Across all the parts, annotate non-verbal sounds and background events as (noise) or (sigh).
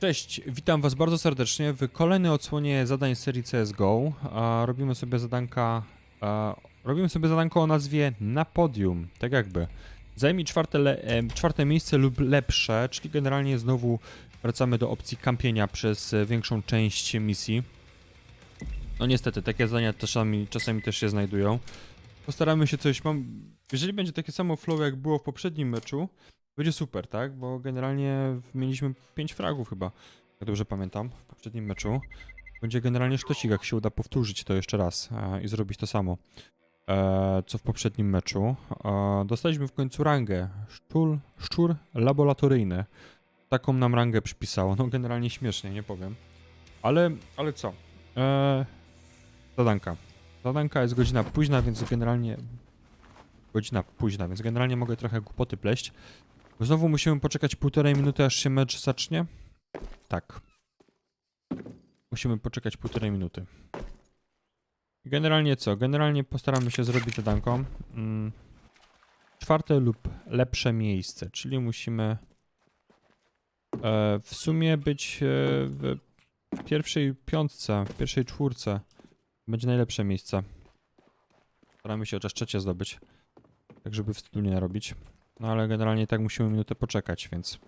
Cześć, witam was bardzo serdecznie w kolejnej odsłonie zadań serii CSGO. Robimy sobie zadanka, robimy sobie zadanko o nazwie na podium, tak jakby. Zajmij czwarte, le, em, czwarte miejsce lub lepsze, czyli generalnie znowu wracamy do opcji kampienia przez e, większą część misji. No niestety, takie zadania czasami, czasami też się znajdują. Postaramy się coś, mam, jeżeli będzie takie samo flow jak było w poprzednim meczu, będzie super, tak? Bo generalnie mieliśmy 5 fragów chyba, jak dobrze pamiętam, w poprzednim meczu. Będzie generalnie sztosik, jak się uda powtórzyć to jeszcze raz e, i zrobić to samo, e, co w poprzednim meczu. E, dostaliśmy w końcu rangę szczur, szczur laboratoryjny. Taką nam rangę przypisało. No generalnie śmiesznie, nie powiem. Ale, ale co? E, zadanka. Zadanka jest godzina późna, więc generalnie... Godzina późna, więc generalnie mogę trochę głupoty pleść. Znowu musimy poczekać półtorej minuty, aż się mecz zacznie? Tak. Musimy poczekać półtorej minuty. Generalnie co? Generalnie postaramy się zrobić zadanką. Mm, czwarte lub lepsze miejsce, czyli musimy e, w sumie być e, w pierwszej piątce, w pierwszej czwórce. Będzie najlepsze miejsce. Staramy się chociaż trzecie zdobyć, tak żeby wstydu nie narobić. No ale generalnie tak musimy minutę poczekać, więc.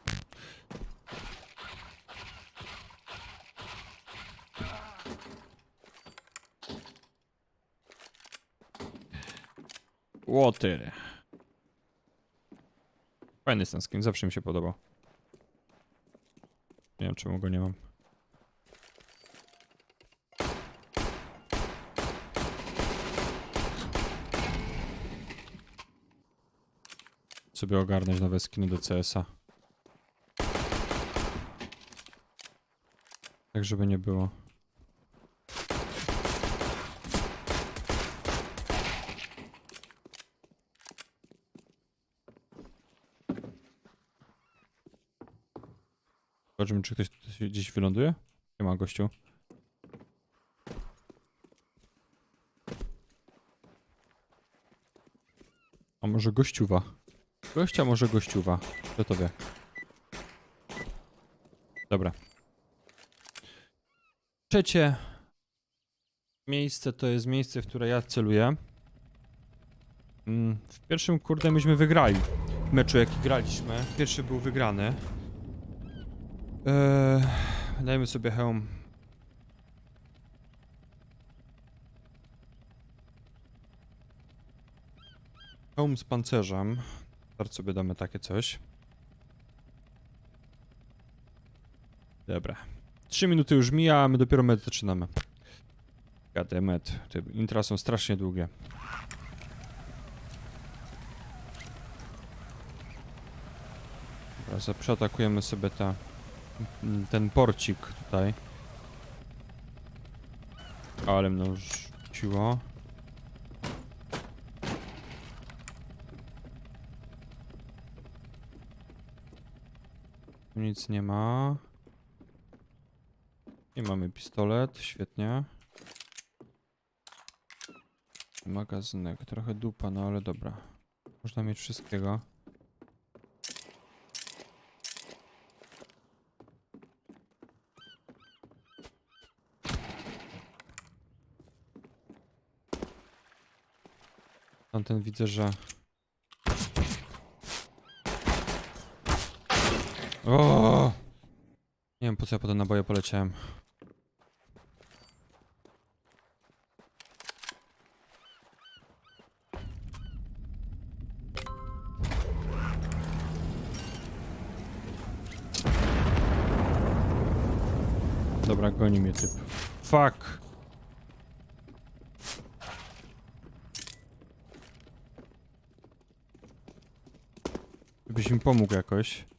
Water. Fajny jest ten skin, zawsze mi się podobał. Nie wiem czemu go nie mam. Sobie ogarnąć nowe skiny do CS-a. Tak, żeby nie było. Zobaczymy, czy ktoś tutaj gdzieś wyląduje. Nie ma gościu. A może gościuwa? Gościa może gościuwa. Kto to wie? Dobra. Trzecie miejsce to jest miejsce, w które ja celuję. Mm, W pierwszym kurde myśmy wygrali. Meczu jaki graliśmy. Pierwszy był wygrany. Eee, dajmy sobie hełm. Hełm z pancerzem. Start sobie damy takie coś. Dobra. 3 minuty już mija, a my dopiero med zaczynamy. Gademet. Te intra są strasznie długie. Dobra, przeatakujemy sobie ta, ten porcik tutaj. Ale mną rzuciło. Nic nie ma. Nie mamy pistolet, świetnie. Magazynek, trochę dupa, no ale dobra. Można mieć wszystkiego. Tamten widzę, że... O! Nie wiem po co ja po te naboje poleciałem. Dobra, goni mnie typ. Fuck! Gdybyś mi pomógł jakoś.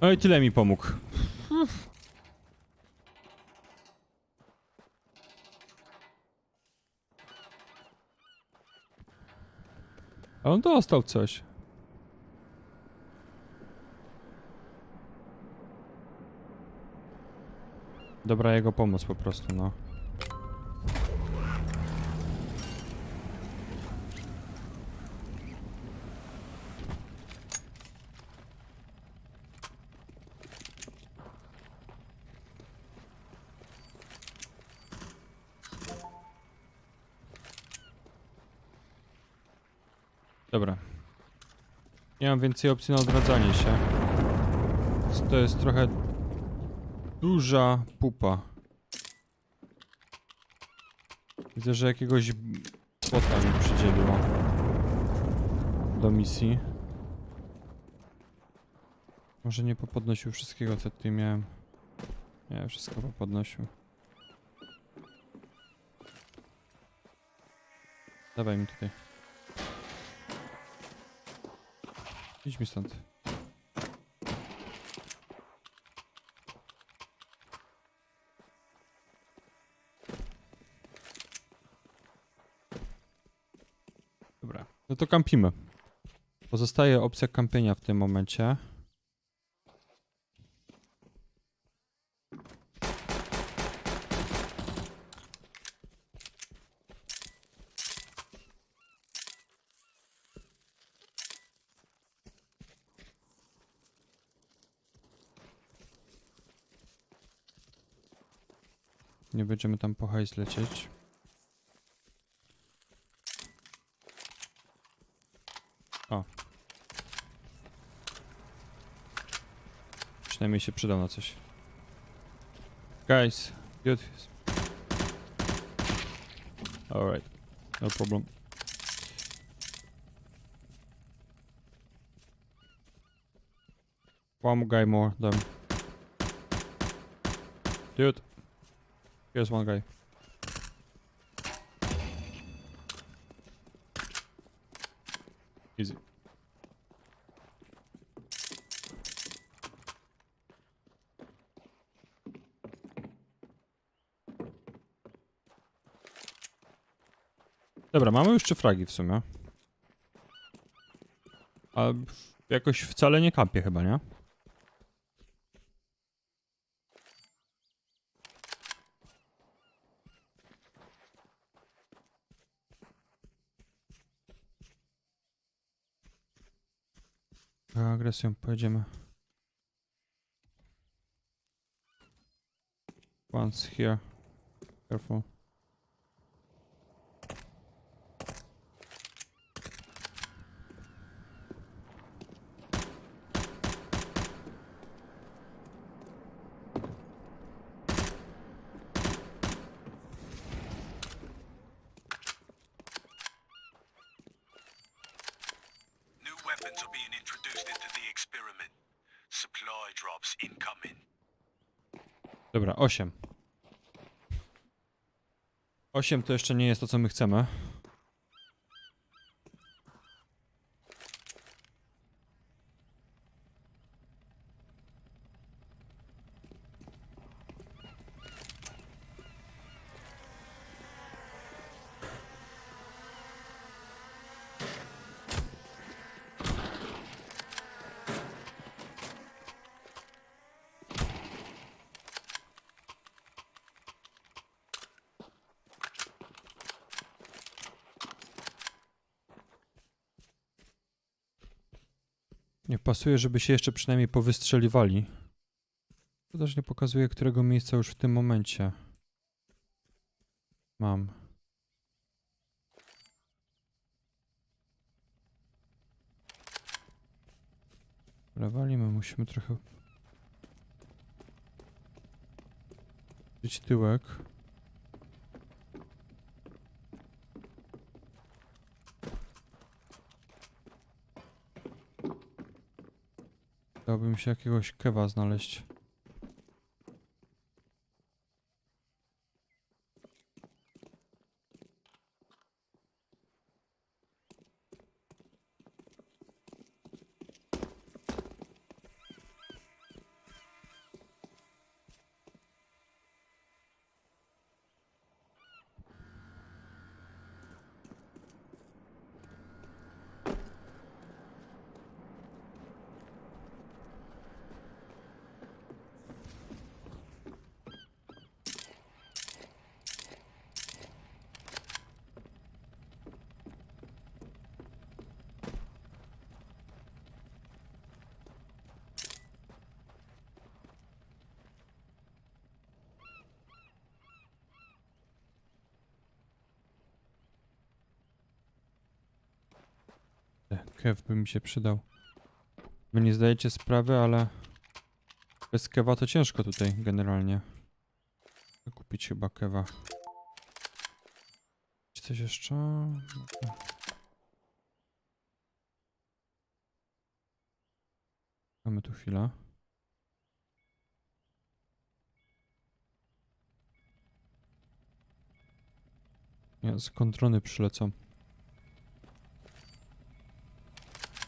No i tyle mi pomógł. A on dostał coś. Dobra jego pomoc po prostu, no. Dobra. Nie mam więcej opcji na odradzanie się. To jest trochę duża pupa. Widzę, że jakiegoś bota mi przydzieliło do misji. Może nie popodnosił wszystkiego, co tutaj miałem. Nie, wszystko popodnosił. Dawaj mi tutaj. Idź mi stąd. Dobra, no to kampimy. Pozostaje opcja kampienia w tym momencie. Nie będziemy tam po hajs lecieć. O. Przynajmniej się przydał na coś. Guys, good. Alright, no problem. One guy more, them. Dude. Here's one guy. Easy. Dobra, mamy już trzy fragi w sumie. A jakoś wcale nie kampię chyba, nie? Agresją pojedziemy. Once here. Careful. Dobra, 8. 8 to jeszcze nie jest to, co my chcemy. Nie pasuje, żeby się jeszcze przynajmniej powystrzeliwali. To też nie pokazuje, którego miejsca już w tym momencie mam. Walimy, musimy trochę... Być tyłek. Mi się jakiegoś kewa znaleźć. Kew by mi się przydał. Wy nie zdajecie sprawy, ale bez kewa to ciężko tutaj generalnie. Kupić chyba kewa. Czy coś jeszcze? Mamy tu chwilę. Nie, z kontrony przylecą.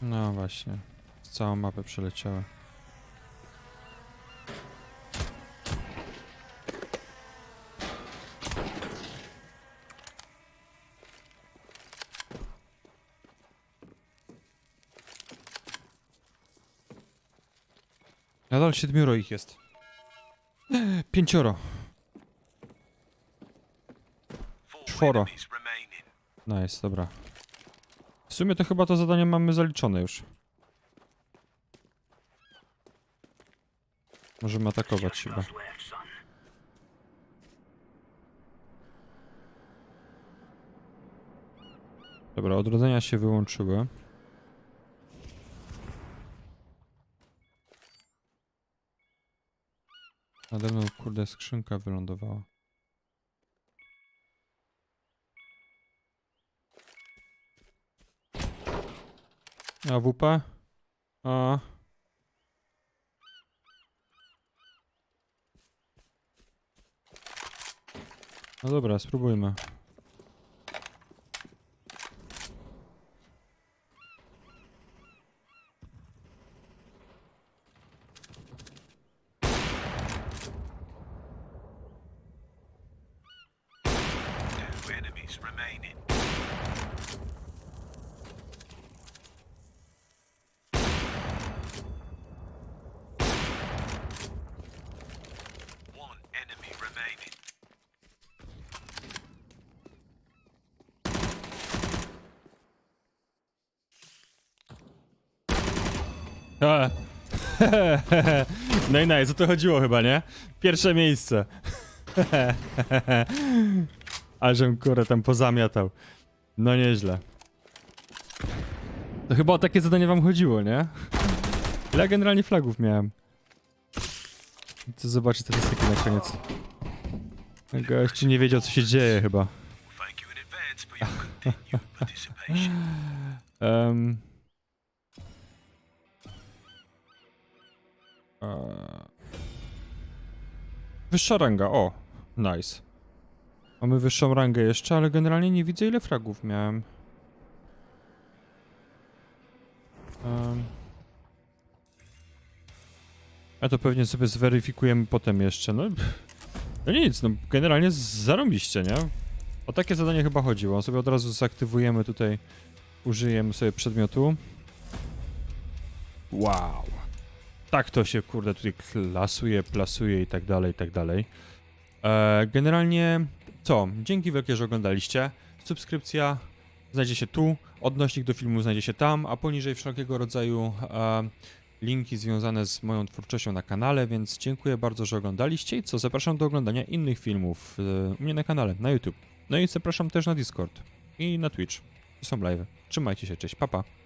No właśnie. Z całą mapę przeleciały. Nadal siedmioro ich jest. (gasps) Pięcioro. Czworo. Nice, dobra. W sumie to chyba to zadanie mamy zaliczone już. Możemy atakować chyba. Dobra, odrodzenia się wyłączyły. Nade mną, kurde, skrzynka wylądowała. A WP? A. No dobra, spróbujmy. A. (laughs) No i nice, o to chodziło chyba, nie? Pierwsze miejsce. (laughs) Ale żem kurę tam pozamiatał. No nieźle. To chyba o takie zadanie wam chodziło, nie? Ile ja generalnie flagów miałem? Chcę zobaczyć statystyki na koniec. Gościu nie wiedział co się dzieje chyba. Thank (laughs) Wyższa ranga, o, nice. Mamy wyższą rangę jeszcze, ale generalnie nie widzę ile fragów miałem. Um. A to pewnie sobie zweryfikujemy potem jeszcze, no. No nic, no generalnie zarąbiście, nie? O takie zadanie chyba chodziło, sobie od razu zaktywujemy tutaj użyjemy sobie przedmiotu. Wow. Tak to się, kurde, tutaj klasuje, plasuje i tak dalej, i tak dalej. E, generalnie co? Dzięki wielkie, że oglądaliście. Subskrypcja znajdzie się tu, odnośnik do filmu znajdzie się tam, a poniżej wszelkiego rodzaju e, linki związane z moją twórczością na kanale, więc dziękuję bardzo, że oglądaliście i co? Zapraszam do oglądania innych filmów e, u mnie na kanale, na YouTube. No i zapraszam też na Discord i na Twitch. Są live. Trzymajcie się, cześć, papa. Pa.